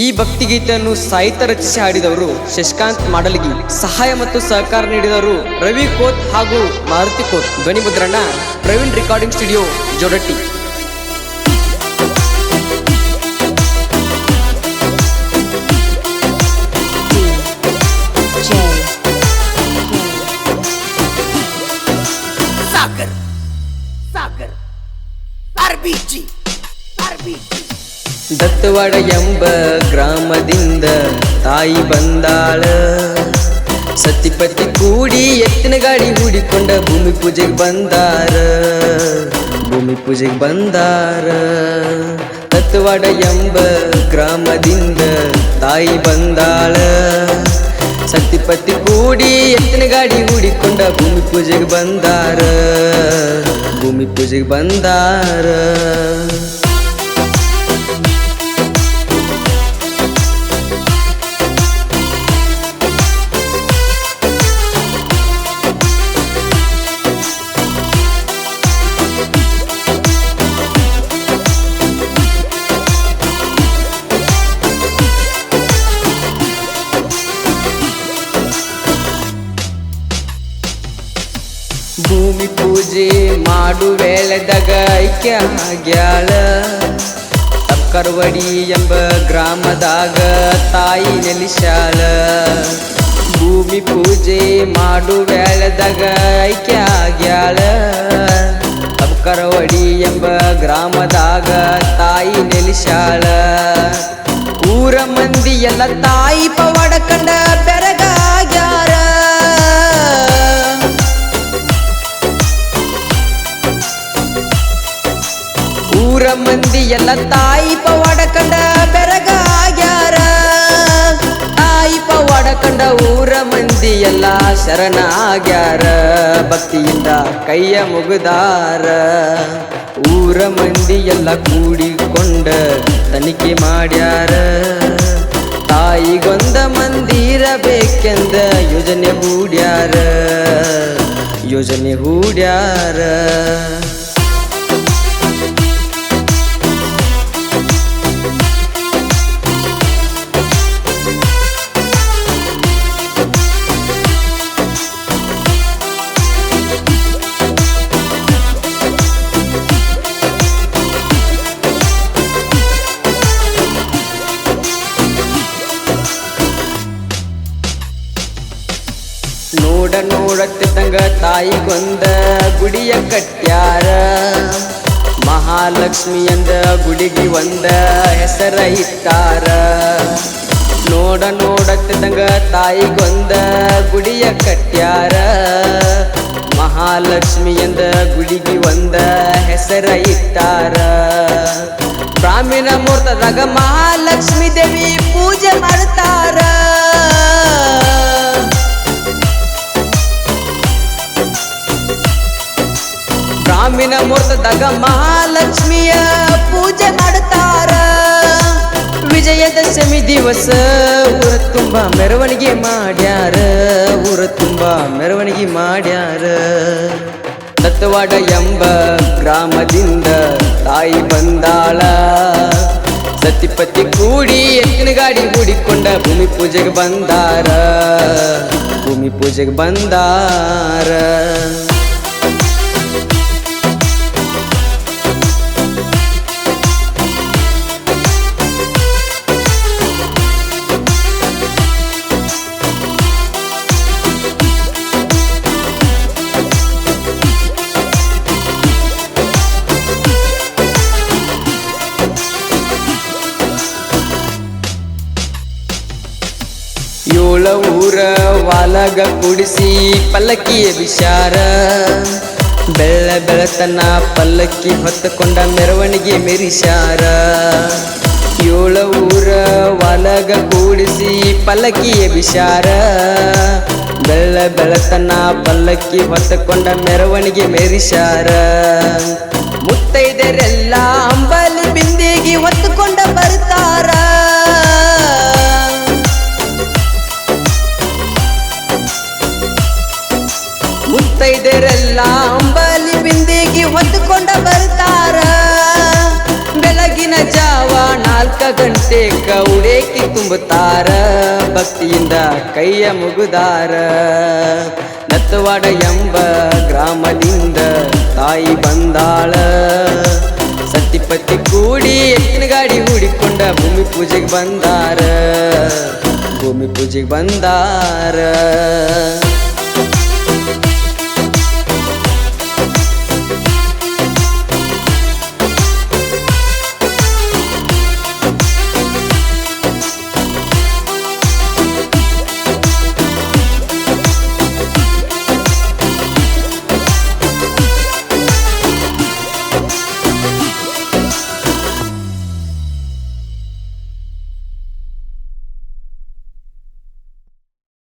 ಈ ಭಕ್ತಿಗೀತೆಯನ್ನು ಸಾಹಿತ್ಯ ರಚಿಸಿ ಹಾಡಿದವರು ಶಶಿಕಾಂತ್ ಮಾಡಲಿಗಿ. ಸಹಾಯ ಮತ್ತು ಸಹಕಾರ ನೀಡಿದವರು ರವಿ ಕೋತ್ ಹಾಗೂ ಮಾರುತಿ ಕೋತ್. ಧ್ವನಿಮುದ್ರಣ ಪ್ರವೀಣ್ ರೆಕಾರ್ಡಿಂಗ್ ಸ್ಟುಡಿಯೋ ಜೋಡಟ್ಟಿ ಸಾಗರ್ ಸಾಗರ್ ದತ್ತವಾಡ ಎಂಬ ಗ್ರಾಮದಿಂದ ತಾಯಿ ಬಂದಾಳ ಸತಿಪತಿ ಕೂಡಿ ಎತ್ತಿನ ಗಾಡಿ ಹೂಡಿಕೊಂಡ ಭೂಮಿ ಪೂಜೆಗೆ ಬಂದಾರ ಭೂಮಿ ಪೂಜೆಗೆ ಬಂದಾರ ದತ್ತವಾಡ ಎಂಬ ಗ್ರಾಮದಿಂದ ತಾಯಿ ಬಂದಾಳ ಸತಿಪತಿ ಕೂಡಿ ಎತ್ತಿನ ಗಾಡಿ ಹೂಡಿಕೊಂಡ ಭೂಮಿ ಪೂಜೆಗೆ ಬಂದಾರ ಭೂಮಿ ಪೂಜೆಗೆ ಬಂದಾರ ಭೂಮಿ ಪೂಜೆ ಮಾಡು ವೇಳೆದಾಗ ಐಕ್ಯ ಆಗ್ಯಾಳ ತಕ್ಕರ್ವಡಿ ಎಂಬ ಗ್ರಾಮದಾಗ ತಾಯಿ ನೆಲಿಶಾಳ ಭೂಮಿ ಪೂಜೆ ಮಾಡು ವೇಳೆದಾಗ ಐಕ್ಯ ಆಗ್ಯಾಳ ತಕ್ಕರವಡಿ ಎಂಬ ಗ್ರಾಮದಾಗ ತಾಯಿ ನೆಲಿಶಾಳ ಊರ ಮಂದಿ ಎಲ್ಲ ತಾಯಿ ಪವಾಡ ಶರಣಾಗ್ಯಾರ, ಭಕ್ತಿಯಿಂದ ಕೈಯ ಮುಗಿದಾರ. ಊರ ಮಂದಿ ಎಲ್ಲ ಕೂಡಿಕೊಂಡ ತನಿಖೆ ಮಾಡ್ಯಾರ. ತಾಯಿಗೊಂದ ಮಂದಿರ ಬೇಕೆಂದ ಯೋಜನೆ ಹೂಡ್ಯಾರ. ಯೋಜನೆ ಹೂಡ್ಯಾರ. ತಾಯಿ ತಾಯಿಗೊಂದ ಗುಡಿಯ ಕಟ್ಟ್ಯಾರ ಮಹಾಲಕ್ಷ್ಮಿ ಅಂದ ಗುಡಿಗಿ ಒಂದ ಹೆಸರ ಇತ್ತಾರ ನೋಡ ನೋಡತ್ತಿದ್ದಂಗ ತಾಯಿಗೊಂದ ಗುಡಿಯ ಕಟ್ಟ್ಯಾರ ಮಹಾಲಕ್ಷ್ಮಿ ಎಂದ ಗುಡಿಗಿ ಒಂದ ಹೆಸರ ಇಟ್ಟಾರ. ಬ್ರಾಹ್ಮಣ ಮುಹೂರ್ತದಾಗ ಮಹಾಲಕ್ಷ್ಮಿ ದೇವಿ ಮುಹೂರ್ತದಾಗ ಮಹಾಲಕ್ಷ್ಮಿಯ ಪೂಜೆ ಮಾಡುತ್ತಾರ ವಿಜಯದಶಮಿ ದಿವಸ ಊರ ತುಂಬಾ ಮೆರವಣಿಗೆ ಮಾಡ್ಯಾರ. ಊರ ತುಂಬಾ ಮೆರವಣಿಗೆ ಮಾಡ್ಯಾರ. ದತ್ತವಾಡ ಎಂಬ ಗ್ರಾಮದಿಂದ ತಾಯಿ ಬಂದಾಳ. ಸತಿಪತಿ ಕೂಡಿ ಎತ್ತಿನ ಗಾಡಿ ಕೂಡಿಕೊಂಡ ಭೂಮಿ ಪೂಜೆಗೆ ಬಂದಾರ. ಭೂಮಿ ಪೂಜೆಗೆ ಬಂದಾರ. ವಾಲಗ ಕುಡಿಸಿ ಪಲ್ಲಕ್ಕಿಯ ವಿಚಾರ. ಬೆಳ್ಳ ಬೆಳತನ ಪಲ್ಲಕ್ಕಿ ಹೊತ್ತುಕೊಂಡ ಮೆರವಣಿಗೆ ಮೆರಿಸಾರ. ಏಳ ಊರ ವಾಲಗ ಕೂಡಿಸಿ ಪಲ್ಲಕ್ಕಿಯ ವಿಚಾರ. ಬೆಳ್ಳ ಬೆಳತನ ಪಲ್ಲಕ್ಕಿ ಹೊತ್ತುಕೊಂಡ ಮೆರವಣಿಗೆ ಮೆರಿಸಾರ. ಮುತ್ತೈದರೆಲ್ಲ ಅಂಬಲಿ ಬಿಂದಿಗೆ ಹೊತ್ತುಕೊಂಡ ಗಂಟೆಕ ಉಡೇಕಿ ತುಂಬುತ್ತಾರ, ಭಕ್ತಿಯಿಂದ ಕೈಯ ಮುಗುದಾರ. ನತ್ತವಾಡ ಎಂಬ ಗ್ರಾಮದಿಂದ ತಾಯಿ ಬಂದಾಳ. ಸತಿಪತಿ ಕೂಡಿ ಎತ್ತಿನ ಗಾಡಿ ಹೂಡಿಕೊಂಡ ಭೂಮಿ ಪೂಜೆಗೆ ಬಂದಾರ. ಭೂಮಿ ಪೂಜೆಗೆ ಬಂದಾರ.